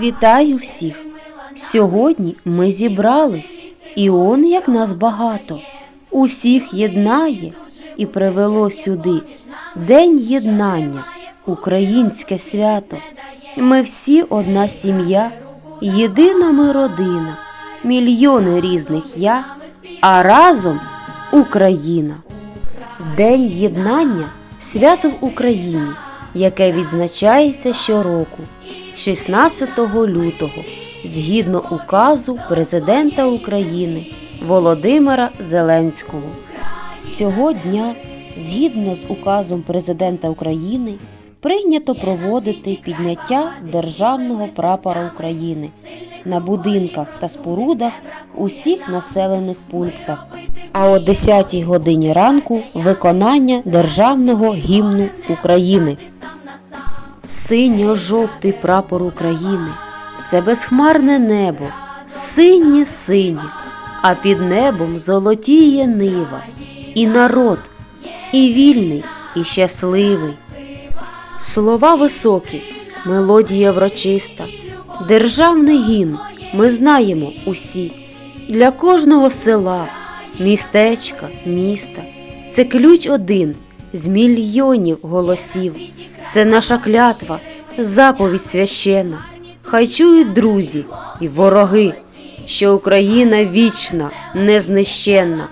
Вітаю всіх! Сьогодні ми зібрались, і он як нас багато. Усіх єднає і привело сюди. День єднання, українське свято. Ми всі одна сім'я, єдина ми родина, мільйони різних я, а разом Україна. День єднання свято в Україні, яке відзначається щороку, 16 лютого, згідно указу президента України Володимира Зеленського. Цього дня, згідно з указом президента України, прийнято проводити підняття державного прапора України на будинках та спорудах усіх населених пунктах. А о 10 годині ранку виконання державного гімну України. Синьо-жовтий прапор України це безхмарне небо, синє синє, а під небом золотіє нива, і народ, і вільний, і щасливий. Слова високі, мелодія врочиста, державний гімн ми знаємо усі. Для кожного села, містечка, міста це ключ один з мільйонів голосів. Це наша клятва, заповідь священна. Хай чують друзі і вороги, що Україна вічна, незнищенна,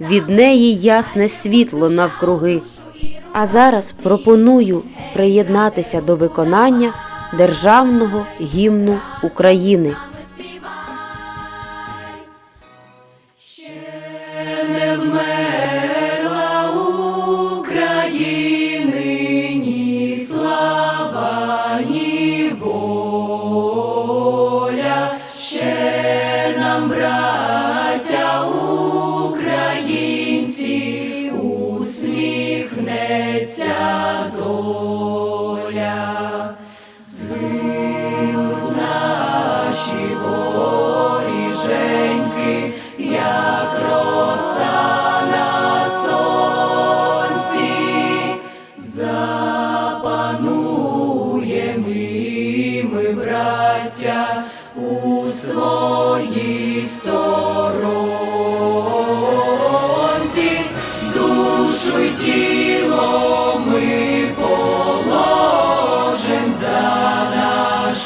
від неї ясне світло навкруги. А зараз пропоную приєднатися до виконання державного гімну. України усміхнеться доля. Звинуть наші горіженьки, як роса на сонці, запануєм і ми, браття, у своїй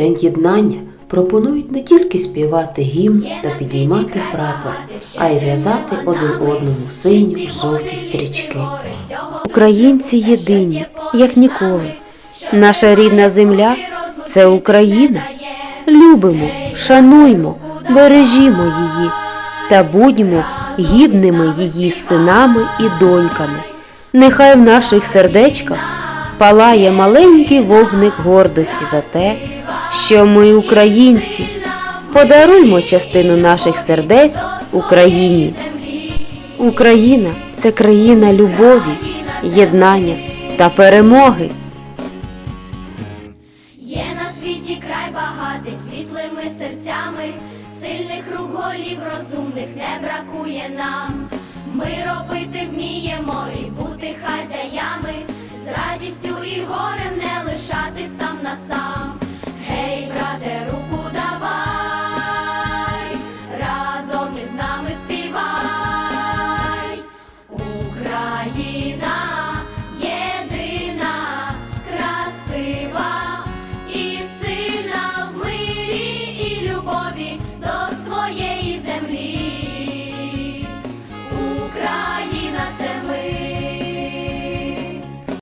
день єднання пропонують не тільки співати гімн та підіймати прапор, а й в'язати один одному сині жовті стрічки. Українці єдині, як ніколи. Наша рідна земля це Україна. Любимо, шануймо, бережімо її та будьмо гідними її синами і доньками. Нехай в наших сердечках палає маленький вогник гордості за те, що ми українці. Подаруймо частину наших сердець Україні. Україна це країна любові, єднання та перемоги. Є на світі край багатий світлими серцями, сильних рук голів розумних не бракує нам. Ми робити вміємо і бути хазяями, з радістю і горем не лишати сам на сам. Україна єдина, красива і сильна в мирі і любові до